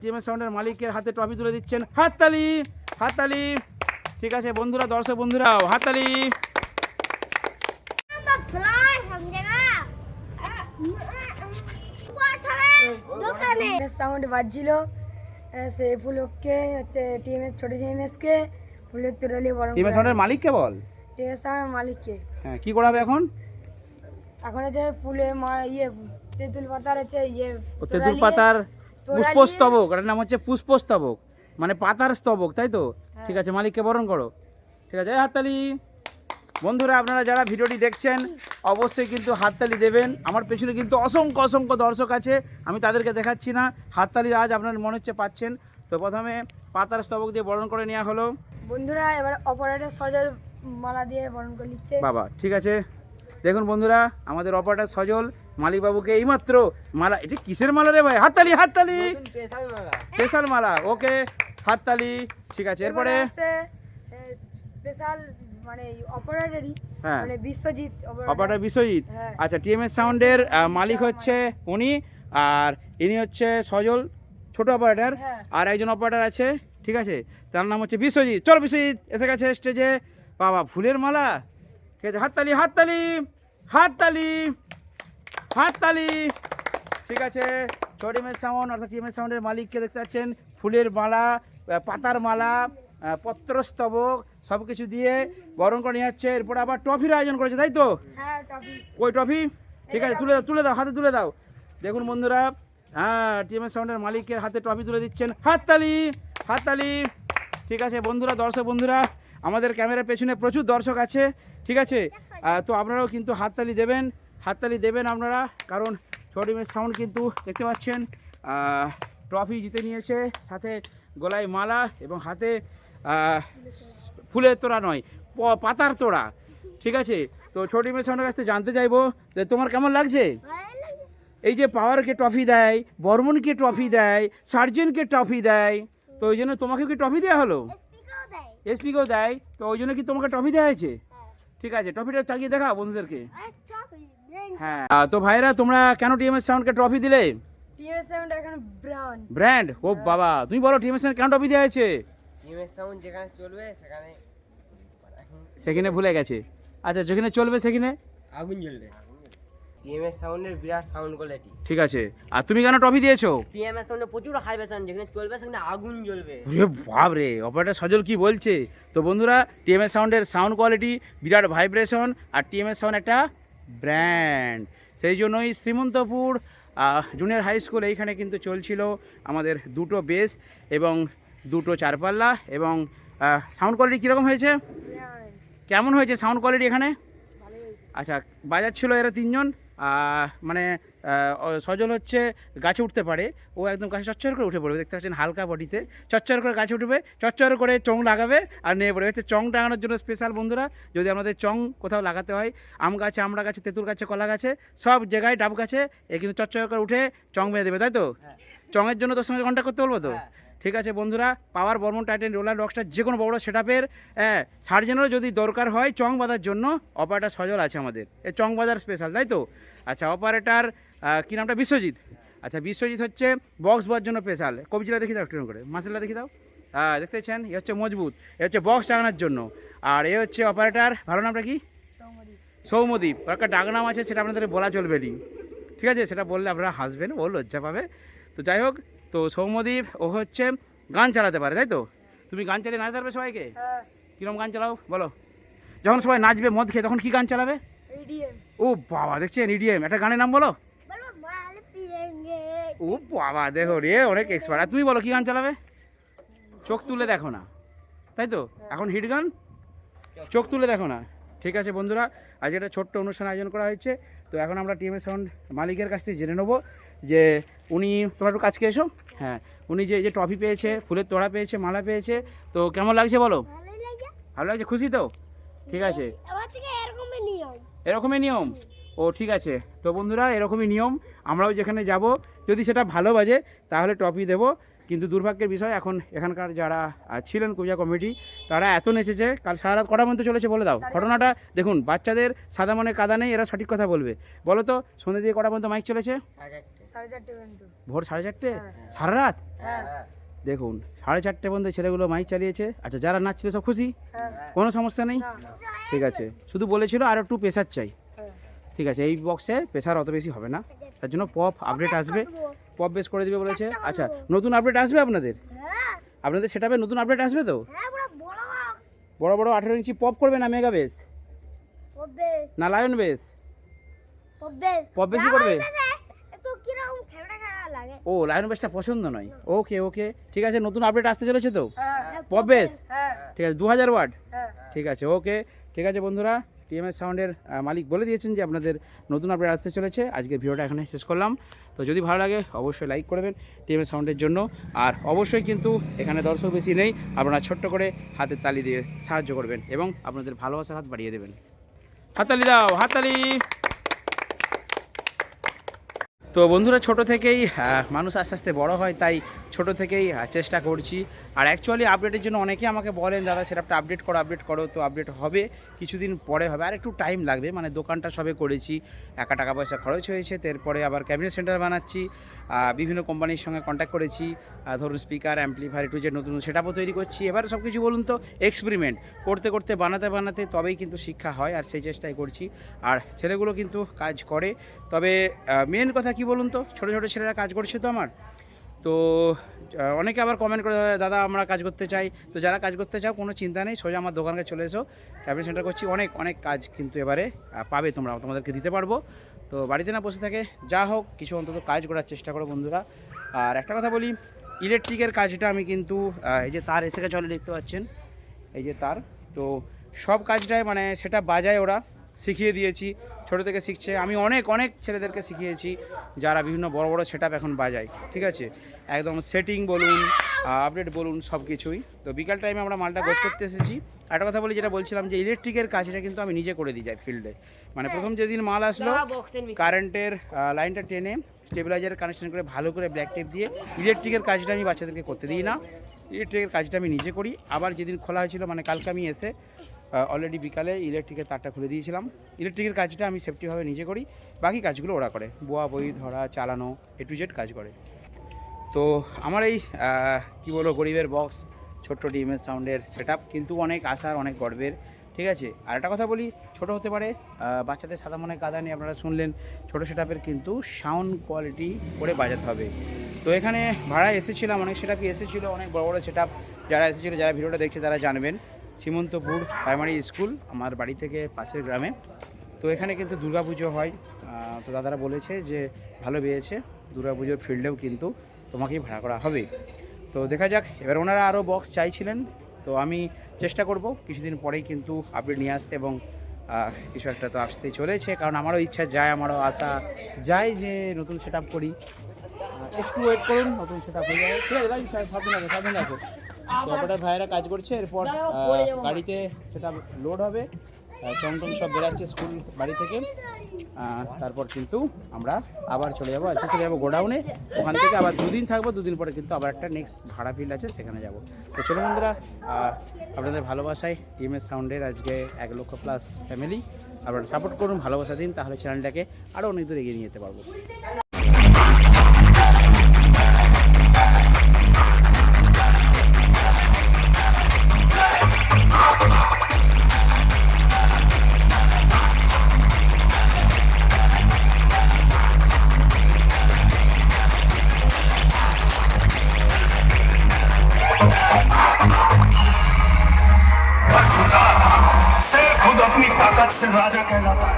GMS সাউন্ডের মালিকের হাতে ট্রফি তুলে দিচ্ছেন হাততালি হাততালি। ঠিক আছে বন্ধুরা দর্শক বন্ধুরাও হাততালি। সাউন্ড বাজছিল সে উপলক্ষে হচ্ছে টিএমএস ছোট টিএমএসকে ফুলের তোরালি বরং জিএমএস সাউন্ডের মালিককে বল। টিএমএস সাউন্ড মালিককে। হ্যাঁ কি করা হবে এখন? এখন হচ্ছে ফুলে মা- ইয়ে তেঁতুল পাতার হচ্ছে ইয়ে তেঁতুল পাতার পুষ্পস্তবক এটার নাম হচ্ছে পুষ্পস্তবক মানে পাতার স্তবক তাই তো? ঠিক আছে মালিককে বরণ করো। ঠিক আছে হাততালি। বন্ধুরা আপনারা যারা ভিডিওটি দেখছেন অবশ্যই কিন্তু হাততালি দেবেন। আমার পেছনে কিন্তু অসংখ্য অসংখ্য দর্শক আছে আমি তাদেরকে দেখাচ্ছি না। হাততালির আজ আপনার মনে হচ্ছে পাচ্ছেন। তো প্রথমে পাতার স্তবক দিয়ে বরণ করে নেওয়া হলো। বন্ধুরা এবার অপারেটর সজল মালা দিয়ে বরণ করে নিচ্ছে। বাবা ঠিক আছে। দেখুন বন্ধুরা আমাদের অপারেটার সজল মালিকবাবুকে এইমাত্র মালা এটা কিসের মালা রে ভাই? হাততালি হাততালি! স্পেশাল মালা। ওকে হাততালি ঠিক আছে এরপরে? স্পেশাল মানে অপারেটরই হ্যাঁ। মানে বিশ্বজিৎ। অপারেটার বিশ্বজিৎ। হ্যাঁ। আচ্ছা টিএমএস সাউন্ডের মালিক হচ্ছে উনি আর ইনি হচ্ছে সজল ছোট অপারেটার হ্যাঁ। আর একজন অপারেটার আছে ঠিক আছে? তার নাম হচ্ছে বিশ্বজিৎ। চল বিশ্বজিৎ এসে গেছে স্টেজে বাবা ফুলের মালা? ঠিক আছে হাততালি হাততালি হাততালি হাততালি। ঠিক আছে টিএমএস সাউন্ড অর্থাৎ টিএমএস সাউন্ডের মালিককে দেখতে পাচ্ছেন ফুলের মালা পাতার মালা পত্রস্তবক সব কিছু দিয়ে বরণ করে নিয়ে যাচ্ছে এরপর আবার ট্রফির আয়োজন করেছে তাই তো? হ্যাঁ ওই ট্রফি? ঠিক আছে তুলে দাও তুলে দাও হাতে তুলে দাও। দেখুন বন্ধুরা হ্যাঁ টিএমএস সাউন্ডের মালিকের হাতে ট্রফি তুলে দিচ্ছেন। হাততালি হাততালি। ঠিক আছে বন্ধুরা দর্শক বন্ধুরা আমাদের ক্যামেরার পেছনে প্রচুর দর্শক আছে। ঠিক আছে? তো আপনারাও কিন্তু হাততালি দেবেন হাততালি দেবেন আপনারা কারণ টিএমএস সাউন্ড কিন্তু দেখতে পাচ্ছেন ট্রফি জিতে নিয়েছে সাথে গলায় মালা এবং হাতে ফুলের তোড়া নয় পাতার তোড়া ঠিক আছে? তো ছোটি মেয়ে সামনের কাছ থেকে জানতে চাইব যে তোমার কেমন লাগছে? এই যে পাওয়ারকে ট্রফি দেয় বর্মনকে ট্রফি দেয় সার্জেনকে ট্রফি দেয় তো ওই জন্য তোমাকে কি ট্রফি দেওয়া হলো? এসপিকেও দেয়। তো ওই জন্য কি তোমাকে ট্রফি দেওয়া হয়েছে? ঠিক আছে ট্রফিটা চালিয়ে দেখা বন্ধুদেরকে। হ্যাঁ তো ভাইরা তোমরা কেন টিএমএস সাউন্ডকে ট্রফি দিলে? টিএমএস সাউন্ড এখন ব্র্যান্ড। ব্র্যান্ড? ও বাবা তুমি বলো টিএমএস কেন ট্রফি দেওয়া হয়েছে? টিএমএস সাউন্ড যেখানে চলবে সেখানে সেখানে ভুলে গেছে। আচ্ছা যেখানে চলবে সেখানে? আগুন জ্বলবে। টিএমএস সাউন্ডের বিরাট সাউন্ড কোয়ালিটি ঠিক আছে। আর তুমি কেন ট্রফি দিয়েছ? টিএমএস সাউন্ডে প্রচুর হাই ভেশন যেখানে চলবে সেখানে আগুন জ্বলবে। রে বাপ রে অপারেটার সজল কি বলছে? তো বন্ধুরা টিএমএস সাউন্ডের সাউন্ড কোয়ালিটি বিরাট ভাইব্রেশন আর টিএমএস সাউন্ড একটা ব্র্যান্ড সেই জন্যই শ্রীমন্তপুর জুনিয়র হাই স্কুল এইখানে কিন্তু চলছিল আমাদের দুটো বেস এবং দুটো চারপাল্লা এবং সাউন্ড কোয়ালিটি কীরকম হয়েছে? কেমন হয়েছে সাউন্ড কোয়ালিটি এখানে? আচ্ছা বাজাচ্ছিল এরা তিনজন? মানে সজল হচ্ছে গাছে উঠতে পারে। ও একদম গাছে চচ্চর করে উঠে পড়বে। দেখতে পাচ্ছেন হালকা বডিতে। চচ্চর করে গাছে উঠবে চচ্চর করে চং লাগাবে আর নিয়ে পড়বে। হচ্ছে চং টাঙানোর জন্য স্পেশাল বন্ধুরা যদি আমাদের চং কোথাও লাগাতে হয় আম গাছে আমড়া গাছে তেঁতুল গাছে কলা গাছে সব জায়গায় ডাব গাছে এ কিন্তু চচ্চর করে উঠে চং বেঁধে দেবে তাই তো? চঙের জন্য তোর সঙ্গে কন্ট্যাক্ট করতে বলব তো? ঠিক আছে বন্ধুরা power Barman Titan roller rockstar যে কোনো বড় সেট আপের হ্যাঁ সার্জেনেরও যদি দরকার হয় চং বাঁধার জন্য অপারেটার সজল আছে আমাদের। এ চং বাঁধার স্পেশাল তাই তো? আচ্ছা অপারেটার কী নামটা? বিশ্বজিৎ। আচ্ছা বিশ্বজিৎ হচ্ছে বক্স বোয়ার জন্য স্পেশাল কবজিটা দেখি দাও একটু করে। মাসেলটা দেখি দাও। হ্যাঁ দেখতে পাচ্ছেন? এ হচ্ছে মজবুত। এ হচ্ছে বক্স টাঙানোর জন্য। আর এ হচ্ছে অপারেটার ভালো নামটা কি? সৌমদ্বীপ ওর একটা ডাক নাম আছে সেটা আপনাদের বলা চলবে নি ঠিক আছে? সেটা বললে আপনারা হাসবেন ও লজ্জা পাবে। তো যাই হোক তো সৌমদ্বীপ ও হচ্ছে গান চালাতে পারে তাই তো? তুমি গান চালিয়ে নাচ পারবে সবাইকে? হ্যাঁ। কীরকম গান চালাও? বলো। যখন সবাই নাচবে মদ খেয়ে তখন কী গান চালাবে? ও বাবা দেখছেন ইডিএম একটা গানের নাম বলো। ও বাবা দেখো রে অনেক এক্সপার্ট আর তুমি বলো কী গান চালাবে? চোখ তুলে দেখো না। তাই তো? এখন হিট গান? চোখ তুলে দেখো না। ঠিক আছে বন্ধুরা আজ একটা ছোট্ট অনুষ্ঠান আয়োজন করা হয়েছে। তো এখন আমরা টিএমএ সাউন্ড মালিকের কাছ থেকে জেনে নেব যে উনি তোমার একটু কাজকে এসো। হ্যাঁ উনি যে যে ট্রফি পেয়েছে ফুলের তোড়া পেয়েছে মালা পেয়েছে তো কেমন লাগছে বলো? ভালো লাগছে? খুশি তো? ঠিক আছে আমার থেকে এরকমই নিয়ম এরকমই নিয়ম। ও ঠিক আছে। তো বন্ধুরা এরকমই নিয়ম। আমরাও যেখানে যাব যদি সেটা ভালো বাজে তাহলে টপি দেবো। কিন্তু দুর্ভাগ্যের বিষয় এখন এখানকার যারা ছিলেন পূজা কমিটি তারা এত নেচেছে কাল সারা রাত কটা পর্যন্ত চলেছে বলে দাও। ঘটনাটা দেখুন বাচ্চাদের সাদা মনে কাদা নেই এরা সঠিক কথা বলবে। বলো তো সন্ধ্যে দিয়ে কটা পর্যন্ত মাইক চলেছে? সাড়ে চারটে। সাড়ে চারটে ভোর সাড়ে চারটে? হ্যাঁ। সারা রাত হ্যাঁ। দেখুন সাড়ে চারটে পর্যন্ত ছেলেগুলো মাইক চালিয়েছে। আচ্ছা যারা নাচছিল সব খুশি? হ্যাঁ। কোনো সমস্যা নেই? ঠিক আছে। শুধু বলেছিল আর একটু প্রেশার চাই। হ্যাঁ। ঠিক আছে এই বক্সে প্রেশার অত বেশি হবে না। তার জন্য পপ আপডেট আসবে। পপ বেস করে দেবে বলেছে। আচ্ছা নতুন আপডেট আসবে আপনাদের? হ্যাঁ। আপনাদের সেটাপে নতুন আপডেট আসবে তো? বড়। বড় আঠেরো ইঞ্চি পপ করবে না মেগা বেস না লায়ন বেস পব্বে পপ বেশি করবে একটু কীরকম খেলা খেলা লাগে ও লায়ন বেসটা পছন্দ নয়। ওকে ওকে ঠিক আছে নতুন আপডেট আসতে চলেছে তো? হ্যাঁ পপ বেস হ্যাঁ ঠিক আছে দু হাজার ওয়াট? হ্যাঁ। ঠিক আছে ওকে ঠিক আছে বন্ধুরা টিএমএস সাউন্ডের মালিক বলে দিয়েছেন যে আপনাদের নতুন আপডেট আসতে চলেছে। আজকে ভিডিওটা এখানে শেষ করলাম। তো যদি ভালো লাগে অবশ্যই লাইক করবেন টিএমএস সাউন্ডের জন্য। আর অবশ্যই কিন্তু এখানে দর্শক বেশি নেই আপনারা ছোট্ট করে হাতের তালি দিয়ে সাহায্য করবেন এবং আপনাদের ভালোবাসার হাত বাড়িয়ে দেবেন। হাততালি দাও হাততালি! তো বন্ধুরা ছোট থেকেই মানুষ আস্তে আস্তে বড় হয় তাই ছোট থেকেই চেষ্টা করছি। আর অ্যাকচুয়ালি আপডেটের জন্য অনেকেই আমাকে বলেন, দাদা, সেটা আপডেট করো আপডেট করো, তো আপডেট হবে, কিছুদিন পরে হবে। আর একটু টাইম লাগবে মানে দোকানটা সবে করেছি, একা টাকা পয়সা খরচ হয়েছে, তারপরে আবার ক্যাবিনেট সেন্টার বানাচ্ছি বিভিন্ন কোম্পানির সঙ্গে কন্ট্যাক্ট করেছি ধরুন স্পিকার অ্যাম্পলিফায়ার একটু যে নতুন সেটাপও তৈরি করছি। এবার সব কিছু বলুন তো এক্সপেরিমেন্ট করতে করতে, বানাতে বানাতে তবেই কিন্তু শিক্ষা হয়, আর সেই চেষ্টাই করছি। আর ছেলেগুলো কিন্তু কাজ করে, তবে মেন কথা কি বলুন তো, ছোটো ছোটো ছেলেরা কাজ করছে তো আমার? তো অনেকে আবার কমেন্ট করে, দাদা, আমরা কাজ করতে চাই। তো যারা কাজ করতে চাও, কোনো চিন্তা নেই, সোজা আমার দোকানকে চলে এসো। ক্যাবিনেট সেন্টার করছি, অনেক অনেক কাজ কিন্তু এবারে পাবে তোমরা, তোমাদেরকে দিতে পারব। তো বাড়িতে না বসে থাকে, যা হোক, কিছু অন্তত কাজ করার চেষ্টা করো বন্ধুরা। আর একটা কথা বলি ইলেকট্রিকের কাজটা আমি কিন্তু এই যে তার এসে চলে দেখতে পাচ্ছেন, এই যে তার। তো সব কাজটাই মানে সেটা বাজায় ওরা। শিখিয়ে দিয়েছি ছোটো থেকে শিখছে। আমি অনেক অনেক ছেলেদেরকে শিখিয়েছি যারা বিভিন্ন বড় বড় সেট এখন বাজায় ঠিক আছে? একদম সেটিং বলুন আপডেট বলুন সব কিছুই। তো বিকাল টাইমে আমরা মালটা গোছ করতে এসেছি। একটা কথা বলি যেটা বলছিলাম যে ইলেকট্রিকের কাজটা কিন্তু আমি নিজে করে দিই যাই ফিল্ডে মানে প্রথম যেদিন মাল আসলো কারেন্টের লাইনটা টেনে স্টেবিলাইজার কানেকশন করে ভালো করে ব্ল্যাক টেপ দিয়ে ইলেকট্রিকের কাজটা আমি বাচ্চাদেরকে করতে দিই না। ইলেকট্রিকের কাজটা আমি নিজে করি। আবার যেদিন খোলা হয়েছিল মানে কালকে আমি এসে অলরেডি বিকালে ইলেকট্রিকের তারটা খুলে দিয়েছিলাম। ইলেকট্রিকের কাজটা আমি সেফটিভাবে নিজে করি, বাকি কাজগুলো ওরা করে। বোয়া, বই, ধরা, চালানো এ টু জেড কাজ করে। তো আমার এই কী বলব, গরিবের বক্স ছোট্ট ডিএমএস সাউন্ডের সেট কিন্তু অনেক আশার, অনেক গর্বের, ঠিক আছে? আর একটা কথা বলি, ছোট হতে পারে বাচ্চাদের সাদা মনে কাদা নিয়ে আপনারা শুনলেন, ছোটো সেটআপের কিন্তু সাউন্ড কোয়ালিটি করে বাজাতে হবে। তো এখানে ভাড়া এসেছিলাম অনেক সেটআপই এসেছিল, অনেক বড় বড় সেটআপ যারা এসেছিল, যারা ভিডিওটা দেখছে, তারা জানবেন। সীমন্তপুর প্রাইমারি স্কুল আমার বাড়ি থেকে পাশের গ্রামে। তো এখানে কিন্তু দুর্গাপুজো হয়। তো দাদারা বলেছে যে ভালো পেয়েছে দুর্গাপুজোর ফিল্ডেও কিন্তু তোমাকেই ভাড়া করা হবে। তো দেখা যাক, এবার ওনারা আরও বক্স চাইছিলেন। তো আমি চেষ্টা করব কিছুদিন পরেই কিন্তু আপডেট নিয়ে আসতে এবং কিছু একটা তো আসতেই চলেছে। কারণ আমারও ইচ্ছা, যায়, আমারও আশা যায় যে নতুন সেট করি। একটু ওয়েট করুন, নতুন সেট আপ হয়ে যাবে। ঠিক আছে সাবধানে রাখো সাবধানে রাখো অপারেটর ভাইয়েরা কাজ করছে এরপর গাড়িতে সেটা লোড হবে চংটং সব বেরাচ্ছে স্কুল বাড়ি থেকে। তারপর কিন্তু আমরা আবার চলে যাব আজকে চলে যাব গোডাউনে। ওখান থেকে আবার দুদিন থাকব দুদিন পরে কিন্তু আবার একটা নেক্সট ভাড়া ফিল্ড আছে সেখানে যাব। তো চলো বন্ধুরা আপনাদের ভালোবাসায় টিএমএস সাউন্ডের আজকে এক লক্ষ প্লাস ফ্যামিলি আপনারা সাপোর্ট করুন ভালোবাসা দিন তাহলে চ্যানেলটাকে আরও অনেক দূর এগিয়ে নিয়ে যেতে পারব। से खुद अपनी ताकत से राजा कहलाता है